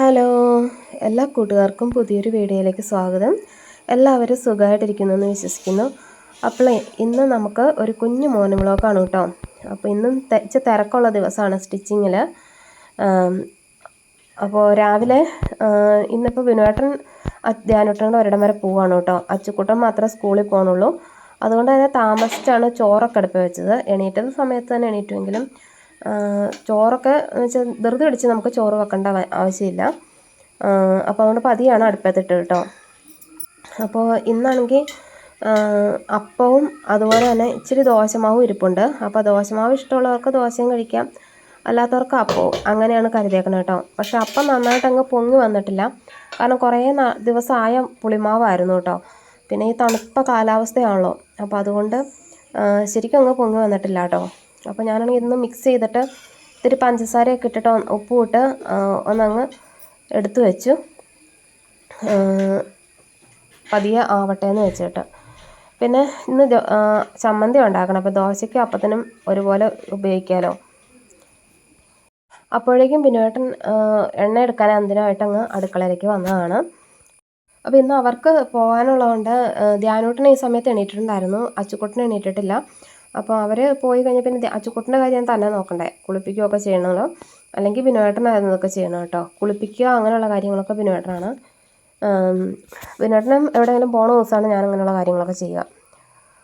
Hello എല്ലാ കൂട്ടുകാർക്കും പുതിയൊരു വീഡിയോയിലേക്ക് സ്വാഗതം. എല്ലാവരും സുഖമായിട്ടിരിക്കുന്നു എന്ന് വിശ്വസിക്കുന്നു. അപ്പോൾ ഇന്ന് നമുക്ക് ഒരു കുഞ്ഞു മോന് വ്ളോഗാണ് കേട്ടോ. അപ്പോൾ ഇന്നും തെച്ച തിരക്കുള്ള ദിവസമാണ് സ്റ്റിച്ചിങ്ങിൽ. അപ്പോൾ രാവിലെ ഇന്നിപ്പോൾ വിനുവേട്ടൻ ധ്യാനുട്ടന്റെ ഒരിടം വരെ പോവാണ് കേട്ടോ. അച്ചുക്കുട്ടൻ മാത്രമേ സ്കൂളിൽ പോകണുള്ളൂ അതുകൊണ്ട് തന്നെ താമസിച്ചാണ് ചോറൊക്കെ അടുപ്പ് വെച്ചത്. എണീറ്റത് സമയത്ത് തന്നെ എണീറ്റുമെങ്കിലും ചോറൊക്കെ വെച്ചാൽ ധൃതി പിടിച്ച് നമുക്ക് ചോറ് വെക്കേണ്ട ആവശ്യമില്ല. അപ്പോൾ അതുകൊണ്ട് പതിയാണ് അടുപ്പത്തിട്ട് കേട്ടോ. അപ്പോൾ ഇന്നാണെങ്കിൽ അപ്പവും അതുപോലെ തന്നെ ഇച്ചിരി ദോശമാവും ഇരിപ്പുണ്ട്. അപ്പോൾ ദോശമാവ് ഇഷ്ടമുള്ളവർക്ക് ദോശയും കഴിക്കാം. അല്ലാത്തവർക്ക് അപ്പവും. അങ്ങനെയാണ് കരുതിയേക്കുന്നത് കേട്ടോ. പക്ഷെ അപ്പം നന്നായിട്ട് അങ്ങ് പൊങ്ങി വന്നിട്ടില്ല. കാരണം കുറേ ദിവസമായ പുളിമാവായിരുന്നു കേട്ടോ. പിന്നെ ഈ തണുപ്പ കാലാവസ്ഥയാണല്ലോ. അപ്പോൾ അതുകൊണ്ട് ശരിക്കും അങ്ങ് പൊങ്ങി വന്നിട്ടില്ല കേട്ടോ. അപ്പോൾ ഞാനാണെങ്കിൽ ഇന്ന് മിക്സ് ചെയ്തിട്ട് ഇത്തിരി പഞ്ചസാരയൊക്കെ ഇട്ടിട്ട് ഉപ്പും ഇട്ട് ഒന്നങ്ങ് എടുത്തു വെച്ചു. പതിയെ ആവട്ടെ എന്ന് വെച്ചിട്ട്. പിന്നെ ഇന്ന് ചമ്മന്തി ഉണ്ടാക്കണം. അപ്പോൾ ദോശയ്ക്കും അപ്പത്തിനും ഒരുപോലെ ഉപയോഗിക്കാമല്ലോ അപ്പോഴേക്കും ബിനുവേട്ടൻ എണ്ണ എടുക്കാൻ അന്തിനായിട്ട് അങ്ങ് അടുക്കളയിലേക്ക് വന്നതാണ്. അപ്പോൾ ഇന്ന് അവർക്ക് പോകാനുള്ളതുകൊണ്ട് ധ്യാനൂട്ടൻ ഈ സമയത്ത് എണീറ്റിട്ടുണ്ടായിരുന്നു. അച്ചുക്കുട്ടൻ എണീറ്റിട്ടില്ല. അപ്പോൾ അവർ പോയി കഴിഞ്ഞാൽ പിന്നെ അച്ചുക്കുട്ടന്റെ കാര്യം തന്നെ നോക്കണ്ടേ. കുളിപ്പിക്കുകയൊക്കെ ചെയ്യണമല്ലോ അല്ലെങ്കിൽ ബിനുവേട്ടനായിരുന്നു ഇതൊക്കെ ചെയ്യണം കേട്ടോ. കുളിപ്പിക്കുക അങ്ങനെയുള്ള കാര്യങ്ങളൊക്കെ ബിനോയേട്ടനാണ് ബിനുവേട്ടനും എവിടെയെങ്കിലും പോണ ദിവസമാണ് ഞാൻ അങ്ങനെയുള്ള കാര്യങ്ങളൊക്കെ ചെയ്യുക.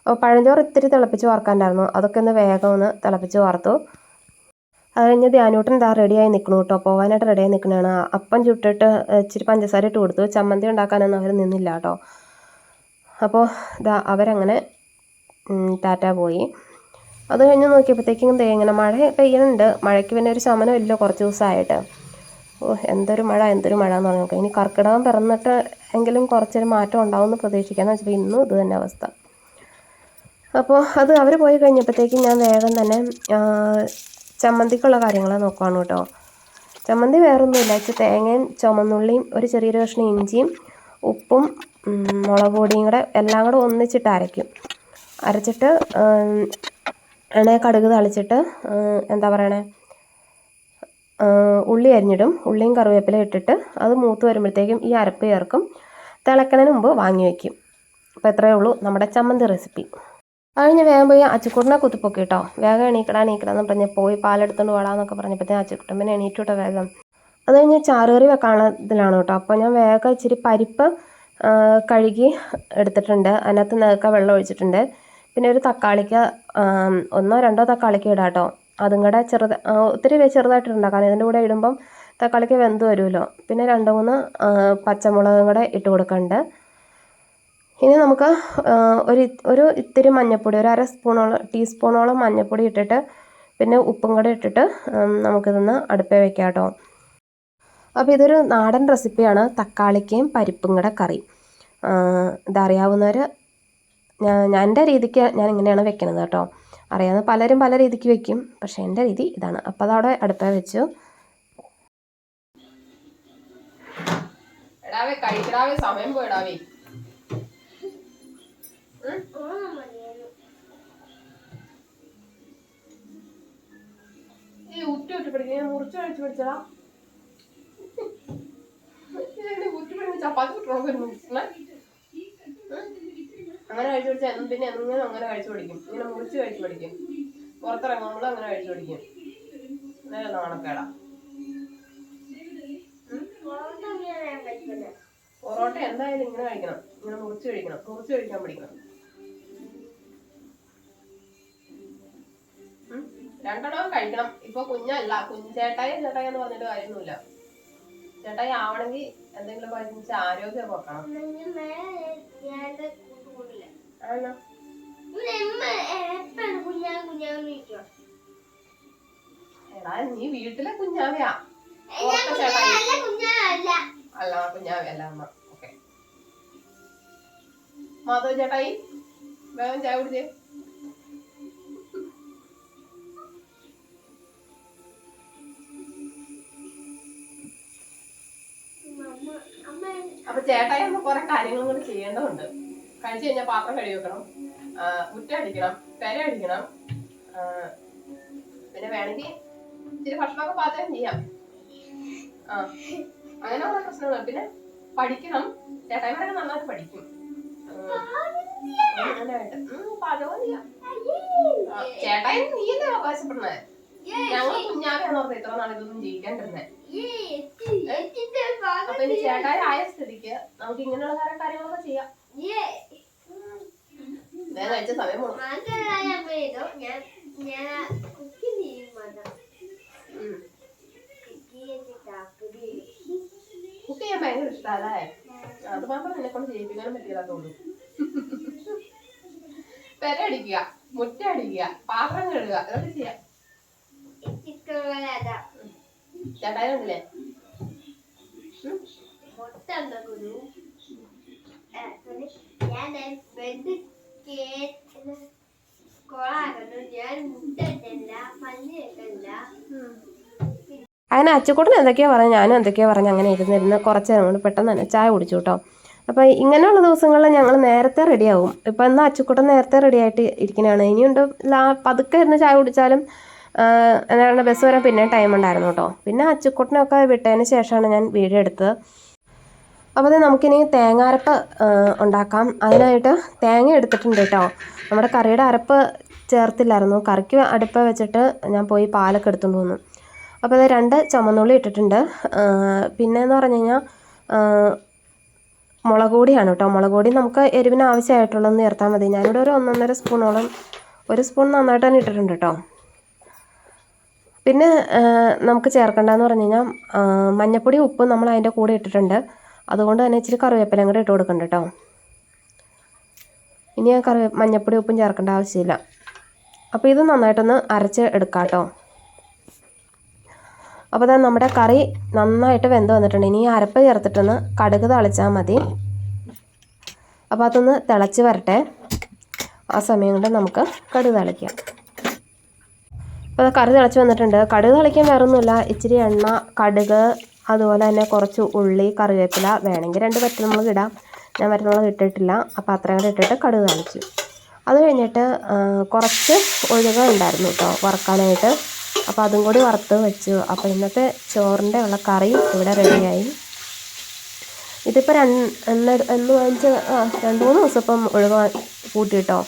അപ്പോൾ പഴഞ്ചോറ് ഇത്തിരി തിളപ്പിച്ച് വറക്കാണ്ടായിരുന്നു അതൊക്കെ ഒന്ന് വേഗം ഒന്ന് തിളപ്പിച്ച് വറുത്തു അത് കഴിഞ്ഞ് ധ്യാനൂട്ടൻ ഇതാ റെഡിയായി നിൽക്കണു കേട്ടോ. പോകാനായിട്ട് റെഡിയായി നിൽക്കണതാണ് അപ്പം ചുട്ടിട്ട് ഇച്ചിരി പഞ്ചസാര ഇട്ട് കൊടുത്തു. ചമ്മന്തി ഉണ്ടാക്കാനൊന്നും അവർ നിന്നില്ല കേട്ടോ. അപ്പോൾ ഇതാ അവരങ്ങനെ ടാറ്റ പോയി. അത് കഴിഞ്ഞ് നോക്കിയപ്പോഴത്തേക്കും ഇങ്ങനെ മഴ പെയ്യുന്നുണ്ട്. മഴയ്ക്ക് പിന്നെ ഒരു ശമനം ഇല്ല കുറച്ച് ദിവസമായിട്ട്. ഓ എന്തൊരു മഴ എന്തൊരു മഴ എന്ന് പറഞ്ഞു ഇനി കർക്കിടകം പിറന്നിട്ട് എങ്കിലും കുറച്ചൊരു മാറ്റം ഉണ്ടാവുമെന്ന് പ്രതീക്ഷിക്കാമെന്ന് വെച്ചപ്പോൾ ഇന്നും ഇത് തന്നെ അവസ്ഥ. അപ്പോൾ അത് അവർ പോയി കഴിഞ്ഞപ്പോഴത്തേക്കും ഞാൻ വേഗം തന്നെ ചമ്മന്തിക്കുള്ള കാര്യങ്ങൾ നോക്കുകയാണ് കേട്ടോ. ചമ്മന്തി വേറൊന്നുമില്ല. വെച്ചാൽ തേങ്ങയും ചുമന്നുള്ളിയും ഒരു ചെറിയൊരു കഷ്ണം ഇഞ്ചിയും ഉപ്പും മുളക് പൊടിയും കൂടെ എല്ലാം കൂടെ ഒന്നിച്ചിട്ട് അരയ്ക്കും. അരച്ചിട്ട് എണ്ണ കടുക് തളിച്ചിട്ട് എന്താ പറയണേ ഉള്ളി അരിഞ്ഞിടും. ഉള്ളിയും കറിവേപ്പില ഇട്ടിട്ട് അത് മൂത്ത് വരുമ്പോഴത്തേക്കും ഈ അരപ്പ് ചേർക്കും. തിളക്കണതിന് മുമ്പ് വാങ്ങി വയ്ക്കും അപ്പോൾ എത്രയേ ഉള്ളൂ നമ്മുടെ ചമ്മന്തി റെസിപ്പി. അത് കഴിഞ്ഞ് വേഗം പോയി അച്ചുക്കുട്ടനെ കുത്തിപ്പൊക്കി കേട്ടോ. വേഗം എണീക്കടാ എണീക്കടാന്ന് പറഞ്ഞ് പോയി പാലെടുത്തുകൊണ്ട് വാടാന്നൊക്കെ പറഞ്ഞപ്പോഴത്തേ അച്ചുക്കുട്ടൻ പിന്നെ എണീറ്റു കേട്ടോ വേഗം. അത് കഴിഞ്ഞ് ചാറുകറി വെക്കാനുള്ളതിലാണ് കേട്ടോ. അപ്പോൾ ഞാൻ വേഗം ഇച്ചിരി പരിപ്പ് കഴുകി എടുത്തിട്ടുണ്ട്. അതിനകത്ത് നേക്ക വെള്ളം ഒഴിച്ചിട്ടുണ്ട്. പിന്നെ ഒരു തക്കാളിക്ക് ഒന്നോ രണ്ടോ തക്കാളിക്ക് ഇടാം കേട്ടോ അതും കൂടെ ചെറുത് ഒത്തിരി ചെറുതായിട്ടിടണ്ട കാരണം ഇതിന്റെ കൂടെ ഇടുമ്പം തക്കാളിക്ക് വെന്ത് വരുമല്ലോ. പിന്നെ രണ്ട് മൂന്ന് പച്ചമുളകും കൂടെ ഇട്ട് കൊടുക്കണ്ട്. ഇനി നമുക്ക് ഒരു ഒരു ഇത്തിരി മഞ്ഞൾപ്പൊടി ഒരു അര സ്പൂണോളം ടീസ്പൂണോളം മഞ്ഞൾപ്പൊടി ഇട്ടിട്ട് പിന്നെ ഉപ്പും കൂടെ ഇട്ടിട്ട് നമുക്കിതൊന്ന് അടുപ്പേ വെക്കാം കേട്ടോ അപ്പോൾ ഇതൊരു നാടൻ റെസിപ്പിയാണ് തക്കാളിക്കയും പരിപ്പും കൂടെ കറി ഇതറിയാവുന്നവർ ഞാൻ എന്റെ രീതിക്ക് ഞാൻ ഇങ്ങനെയാണ് വെക്കുന്നത് കേട്ടോ. അറിയാവുന്ന പലരും പല രീതിക്ക് വെക്കും. പക്ഷേ എന്റെ രീതി ഇതാണ്. അപ്പോൾ അതവിടെ അടുപ്പേ വെച്ചു. സമയം ഈ ചപ്പാത്തി കിട്ടണോ അങ്ങനെ കഴിച്ചു പിടിച്ചാൽ എന്നും പിന്നെ എന്നും അങ്ങനെ കഴിച്ചു പിടിക്കും ഇങ്ങനെ മുറിച്ച് കഴിച്ചു പിടിക്കും പുറത്തിറങ്ങുമ്പോൾ അങ്ങനെ കഴിച്ചു പിടിക്കും നല്ല നാണക്കേടാ. പൊറോട്ട എന്തായാലും ഇങ്ങനെ കഴിക്കണം. ഇങ്ങനെ മുറിച്ച് കഴിക്കണം. മുറിച്ച് കഴിക്കാൻ പഠിക്കണം. രണ്ടെണ്ണം കഴിക്കണം. ഇപ്പൊ കുഞ്ഞല്ല. കുഞ്ഞു ചേട്ടായി ചേട്ടായി എന്ന് പറഞ്ഞിട്ട് കാര്യമൊന്നുമില്ല. ചേട്ടായി ആവണമെങ്കിൽ എന്തെങ്കിലും കഴിച്ച് ആരോഗ്യം എടാ നീ വീട്ടിലെ കുഞ്ഞാവയാ. അല്ല കുഞ്ഞാവയല്ല അമ്മ. ഓക്കെ. മാധവ് ചേട്ടായി വേഗം ചായ കുടിച്ചേ. അപ്പൊ ചേട്ടായി അമ്മ കൊറേ കാര്യങ്ങളും കൂടെ ചെയ്യേണ്ടതുണ്ട്. കഴിച്ചു കഴിഞ്ഞാൽ പാത്രം കഴുകി വെക്കണം. മുറ്റ അടിക്കണം പെര അടിക്കണം. പിന്നെ വേണമെങ്കിൽ ഇച്ചിരി ഭക്ഷണമൊക്കെ പാചകം ചെയ്യാം. ആ അങ്ങനെ കുറെ പ്രശ്നങ്ങൾ. പിന്നെ പഠിക്കണം. ചേട്ടായിമാരൊക്കെ നന്നായിട്ട് പഠിക്കും. പാചകവും ചെയ്യാം. ചേട്ടായി നീയല്ലേ അവകാശപ്പെടുന്നത് ഞങ്ങൾ കുഞ്ഞാവെന്ന് ഓർത്ത് ഇത്ര നാൾ ഇതൊന്നും ജീവിക്കാണ്ടിരുന്നേ? അപ്പൊ ഇനി ചേട്ടായി ആയ സ്ഥിതിക്ക് നമുക്ക് ഇങ്ങനെയുള്ള കാര്യം കാര്യങ്ങളൊക്കെ ചെയ്യാം. വേഗം കഴിച്ച സമയം പോണം ഞാൻ ഞാൻ കുക്ക് ചെയ്യാൻ ഭയങ്കര ഇഷ്ടമല്ലേ അത് മാത്രം എന്നെ കൊണ്ട് ചെയ്യിപ്പിക്കാനും പറ്റില്ലാത്തോളൂ പെര അടിക്കുക മുറ്റ അടിക്കുക പാത്രം കഴുകുക ഇതൊക്കെ ചെയ്യാം. ചേട്ടായി കണ്ടില്ലേ ഉം. മുട്ട ഗുരു? ഞാൻ ബെഡ് അങ്ങനെ അച്ചക്കൂട്ടൻ എന്തൊക്കെയാ പറഞ്ഞു ഞാനും എന്തൊക്കെയാ പറഞ്ഞു അങ്ങനെ ഇരുന്നിരുന്ന് കുറച്ച് നേരം കൊണ്ട് പെട്ടെന്ന് തന്നെ ചായ കുടിച്ചു കേട്ടോ അപ്പോൾ ഇങ്ങനെയുള്ള ദിവസങ്ങളിൽ ഞങ്ങൾ നേരത്തെ റെഡിയാവും. ഇപ്പം എന്നാൽ അച്ചക്കൂട്ടൻ നേരത്തെ റെഡി ആയിട്ട് ഇരിക്കുന്നതാണ് ഇനിയുണ്ട് ലാ പതുക്കെ ഇരുന്ന് ചായ കുടിച്ചാലും എന്താണ് ബസ് വരാൻ പിന്നെ ടൈം ഉണ്ടായിരുന്നു കേട്ടോ പിന്നെ അച്ചുക്കുട്ടനൊക്കെ വിട്ടതിന് ശേഷമാണ് ഞാൻ വീഡിയോ എടുത്തത്. അപ്പോൾ അത് നമുക്കിനി തേങ്ങാരപ്പ് ഉണ്ടാക്കാം. അതിനായിട്ട് തേങ്ങ എടുത്തിട്ടുണ്ട് കേട്ടോ. നമ്മുടെ കറിയുടെ അരപ്പ് ചേർത്തില്ലായിരുന്നു. കറിക്ക് അടുപ്പ് വെച്ചിട്ട് ഞാൻ പോയി പാലൊക്കെ എടുത്തുകൊണ്ട് വന്നു. അപ്പോൾ അത് രണ്ട് ചുമന്നുള്ളി ഇട്ടിട്ടുണ്ട്. പിന്നെയെന്ന് പറഞ്ഞു കഴിഞ്ഞാൽ മുളക് പൊടിയാണ് കേട്ടോ. മുളക് പൊടി നമുക്ക് എരിവിന് ആവശ്യമായിട്ടുള്ളതെന്ന് ചേർത്താൽ മതി. ഞാനിവിടെ ഒരു ഒന്നൊന്നര സ്പൂണോളം ഒരു സ്പൂൺ നന്നായിട്ട് തന്നെ ഇട്ടിട്ടുണ്ട് കേട്ടോ. പിന്നെ നമുക്ക് ചേർക്കേണ്ടതെന്ന് പറഞ്ഞു കഴിഞ്ഞാൽ മഞ്ഞപ്പൊടി ഉപ്പും നമ്മൾ അതിന്റെ കൂടെ ഇട്ടിട്ടുണ്ട്. അതുകൊണ്ട് തന്നെ ഇച്ചിരി കറിവേപ്പിലയും കൂടെ ഇട്ട് കൊടുക്കണ്ട കേട്ടോ. ഇനി ഞാൻ കറിവേ മഞ്ഞപ്പൊടി ഉപ്പും ചേർക്കേണ്ട ആവശ്യമില്ല. അപ്പോൾ ഇത് നന്നായിട്ടൊന്ന് അരച്ച് എടുക്കാം കേട്ടോ. അപ്പോൾ തന്നെ നമ്മുടെ കറി നന്നായിട്ട് വെന്ത് വന്നിട്ടുണ്ട്. ഇനി ഈ അരപ്പ് ചേർത്തിട്ടൊന്ന് കടുക് തളിച്ചാൽ മതി. അപ്പോൾ അതൊന്ന് തിളച്ച് വരട്ടെ. ആ സമയം കൊണ്ട് നമുക്ക് കടുക് തളിക്കാം. അപ്പോൾ കറി തിളച്ച് വന്നിട്ടുണ്ട്. കടുക് തളിക്കാൻ വേറൊന്നുമില്ല. ഇച്ചിരി എണ്ണ കടുക് അതുപോലെ തന്നെ കുറച്ച് ഉള്ളി കറിവേപ്പില വേണമെങ്കിൽ രണ്ട് പച്ചമുളക് ഇടാം. ഞാൻ പച്ചമുളക് ഇട്ടിട്ടില്ല. അപ്പോൾ അത്രയും കൂടെ ഇട്ടിട്ട് കടുക് കാണിച്ചു. അത് കഴിഞ്ഞിട്ട് കുറച്ച് ഒഴുക ഉണ്ടായിരുന്നു കേട്ടോ വറുക്കാനായിട്ട്. അപ്പോൾ അതും കൂടി വറുത്ത് വെച്ചു. അപ്പോൾ ഇന്നത്തെ ചോറിന്റെ ഉള്ള കറി ഇവിടെ റെഡിയായി. ഇതിപ്പോൾ രണ്ട് എന്ന് എന്ന് വാങ്ങിച്ച് രണ്ട് മൂന്ന് ദിവസം ഇപ്പം ഒഴുക കൂട്ടിയിട്ടോ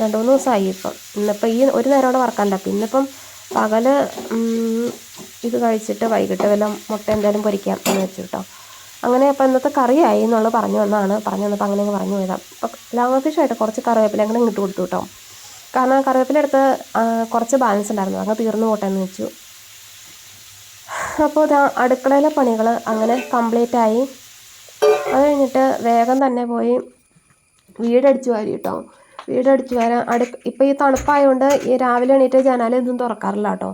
രണ്ട് മൂന്ന് ദിവസമായി ഇപ്പം. ഇന്നിപ്പോൾ ഈ ഒരു നേരം കൂടെ വറക്കണ്ട പിന്നിപ്പം പകൽ ഉം, ഇത് കഴിച്ചിട്ട് വൈകിട്ട് വല്ല മുട്ട എന്തായാലും പൊരിക്കാം എന്ന് വെച്ചു കേട്ടോ അങ്ങനെ അപ്പോൾ ഇന്നത്തെ കറിയായി എന്നുള്ളത് പറഞ്ഞു വന്നാണ് പറഞ്ഞു വന്നപ്പോൾ അങ്ങനെ അങ്ങ് പറഞ്ഞു പോയതാണ് അപ്പോൾ ലാഭഫിഷായിട്ട് കുറച്ച് കറിവേപ്പില അങ്ങനെ ഇങ്ങോട്ട് കൊടുത്തു കേട്ടോ കാരണം കറിവേപ്പില എടുത്ത് കുറച്ച് ബാലൻസ് ഉണ്ടായിരുന്നു. അങ്ങ് തീർന്നു പോട്ടെ എന്ന് വെച്ചു. അപ്പോൾ അടുക്കളയിലെ പണികൾ അങ്ങനെ കംപ്ലീറ്റ് ആയി. അത് കഴിഞ്ഞിട്ട് വേഗം തന്നെ പോയി വീടടിച്ചു വാരി കേട്ടോ വീടടിച്ചു വരാൻ അടു ഇപ്പോൾ ഈ തണുപ്പായതുകൊണ്ട് ഈ രാവിലെ എണീറ്റ് ജനാലും ഇതും തുറക്കാറില്ല കേട്ടോ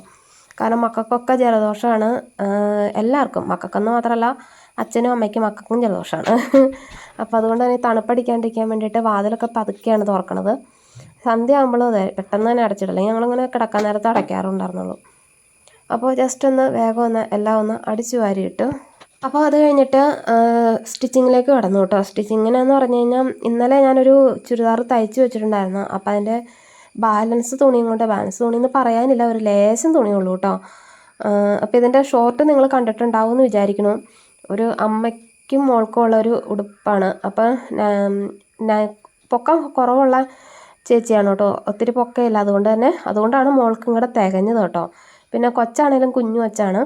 കാരണം മക്കൾക്കൊക്കെ ജലദോഷമാണ് എല്ലാവർക്കും. മക്കൾക്കെന്ന് മാത്രമല്ല അച്ഛനും അമ്മയ്ക്കും മക്കൾക്കും ജലദോഷമാണ് അപ്പോൾ അതുകൊണ്ട് തന്നെ തണുപ്പടിക്കാണ്ടിരിക്കാൻ വേണ്ടിയിട്ട് വാതിലൊക്കെ പതുക്കെയാണ് തുറക്കണത്. സന്ധ്യ ആകുമ്പോഴും അതെ പെട്ടെന്ന് തന്നെ അടച്ചിടില്ല ഞങ്ങളിങ്ങനെ കിടക്കാൻ നേരത്തെ അടയ്ക്കാറുണ്ടായിരുന്നുള്ളൂ. അപ്പോൾ ജസ്റ്റ് ഒന്ന് വേഗം ഒന്ന് എല്ലാം ഒന്ന് അടിച്ചു വാരിയിട്ട്. അപ്പോൾ അത് കഴിഞ്ഞിട്ട് സ്റ്റിച്ചിങ്ങിലേക്ക് കടന്നു കേട്ടോ. സ്റ്റിച്ചിങ്ങിനെന്ന് പറഞ്ഞു കഴിഞ്ഞാൽ ഇന്നലെ ഞാനൊരു ചുരിദാർ തയ്ച്ച് വെച്ചിട്ടുണ്ടായിരുന്നു. അപ്പോൾ അതിന്റെ ബാലൻസ് തുണിയും കൊണ്ട് ബാലൻസ് തുണി എന്ന് പറയാനില്ല ഒരു ലേശം തുണിയുള്ളൂ കേട്ടോ അപ്പോൾ ഇതിന്റെ ഷോർട്ട് നിങ്ങൾ കണ്ടിട്ടുണ്ടാവും എന്ന് വിചാരിക്കുന്നു. ഒരു അമ്മയ്ക്കും മോൾക്കും ഉള്ള ഒരു ഉടുപ്പാണ്. അപ്പം പൊക്കം കുറവുള്ള ചേച്ചിയാണ് കേട്ടോ ഒത്തിരി പൊക്കയില്ല അതുകൊണ്ട് തന്നെ അതുകൊണ്ടാണ് മോൾക്കും കൂടെ തികഞ്ഞത് കേട്ടോ പിന്നെ കൊച്ചാണേലും കുഞ്ഞു കൊച്ചാണ്.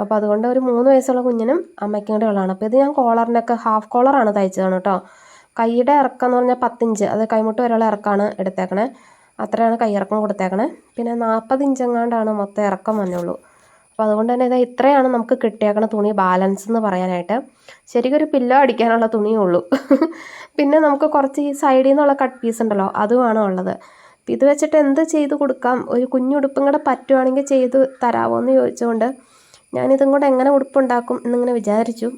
അപ്പോൾ അതുകൊണ്ട് ഒരു മൂന്ന് വയസ്സുള്ള കുഞ്ഞിനും അമ്മയ്ക്കും കൂടെ ഉള്ളതാണ്. അപ്പോൾ ഇത് ഞാൻ കോളറിനൊക്കെ ഹാഫ് കോളറാണ് തയ്ച്ചതാണ് കേട്ടോ കൈയുടെ ഇറക്കം എന്ന് പറഞ്ഞാൽ പത്തിഞ്ച്. അത് കൈമുട്ട് വരെയുള്ള ഇറക്കമാണ് എടുത്തേക്കണേ. അത്രയാണ് കൈയിറക്കം കൊടുത്തേക്കണേ. പിന്നെ നാൽപ്പത് ഇഞ്ചെങ്ങാണ്ടാണ് മൊത്തം ഇറക്കം വന്നുള്ളൂ. അപ്പോൾ അതുകൊണ്ട് തന്നെ ഇത് ഇത്രയാണ് നമുക്ക് കിട്ടിയേക്കണ തുണി ബാലൻസ് എന്ന് പറയാനായിട്ട്. ശരിക്കും ഒരു പില്ലോ അടിക്കാനുള്ള തുണിയേ ഉള്ളൂ. പിന്നെ നമുക്ക് കുറച്ച് ഈ സൈഡിൽ നിന്നുള്ള കട്ട് പീസ് ഉണ്ടല്ലോ അതുമാണ് ഉള്ളത്. ഇത് വെച്ചിട്ട് എന്ത് ചെയ്ത് കൊടുക്കാം? ഒരു കുഞ്ഞുടുപ്പും കൂടെ പറ്റുവാണെങ്കിൽ ചെയ്ത് തരാമോ എന്ന് ചോദിച്ചുകൊണ്ട് ഞാനിതും കൂടെ എങ്ങനെ ഉടുപ്പുണ്ടാക്കും എന്നിങ്ങനെ വിചാരിച്ചു.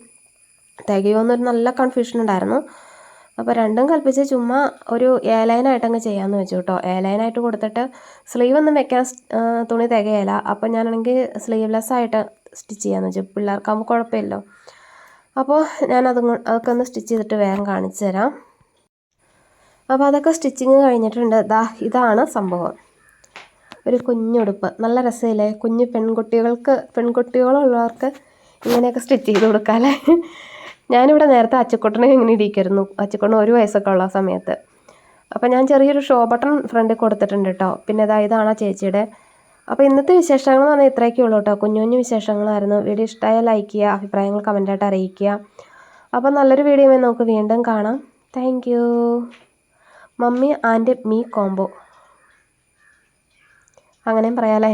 തികയോന്നൊരു നല്ല കൺഫ്യൂഷൻ ഉണ്ടായിരുന്നു. അപ്പോൾ രണ്ടും കൽപ്പിച്ച് ചുമ്മാ ഒരു എയർലൈനായിട്ട് അങ്ങ് ചെയ്യാമെന്ന് വെച്ചു കേട്ടോ ഏലൈനായിട്ട് കൊടുത്തിട്ട് സ്ലീവ് ഒന്നും വെക്കാൻ തുണി തികയില്ല അപ്പോൾ ഞാനാണെങ്കിൽ സ്ലീവ്ലെസ് ആയിട്ട് സ്റ്റിച്ച് ചെയ്യാമെന്ന് വെച്ചു. പിള്ളേർക്കാകുമ്പോൾ കുഴപ്പമില്ലല്ലോ അപ്പോൾ ഞാൻ അത് അതൊക്കെ ഒന്ന് സ്റ്റിച്ച് ചെയ്തിട്ട് വേഗം കാണിച്ചു തരാം. അപ്പോൾ അതൊക്കെ സ്റ്റിച്ചിങ് കഴിഞ്ഞിട്ടുണ്ട്. ദാ ഇതാണ് സംഭവം. ഒരു കുഞ്ഞുടുപ്പ്. നല്ല രസമില്ലേ കുഞ്ഞു പെൺകുട്ടികൾക്ക് പെൺകുട്ടികളുള്ളവർക്ക് ഇങ്ങനെയൊക്കെ സ്റ്റിച്ച് ചെയ്ത് കൊടുക്കാമല്ലേ ഞാനിവിടെ നേരത്തെ അച്ചക്കുട്ടനെ ഇങ്ങനെ ഇരിക്കുമായിരുന്നു അച്ചക്കൊട്ടൻ ഒരു വയസ്സൊക്കെ ഉള്ള സമയത്ത്. അപ്പോൾ ഞാൻ ചെറിയൊരു ഷോ ബട്ടൺ ഫ്രണ്ടിൽ കൊടുത്തിട്ടുണ്ട് കേട്ടോ പിന്നെ ഇതാ ഇതാണ് ചേച്ചിയുടെ. അപ്പോൾ ഇന്നത്തെ വിശേഷങ്ങൾ എന്ന് പറഞ്ഞാൽ ഇത്രയൊക്കെ ഉള്ളൂ കേട്ടോ കുഞ്ഞു കുഞ്ഞു വിശേഷങ്ങളായിരുന്നു. വീഡിയോ ഇഷ്ടമായാൽ ലൈക്ക് ചെയ്യുക അഭിപ്രായങ്ങൾ കമന്റായിട്ട് അറിയിക്കുക. അപ്പോൾ നല്ലൊരു വീഡിയോ നമുക്ക് വീണ്ടും കാണാം. Thank you mummy and me combo അങ്ങനെയും പറയാമല്ലേ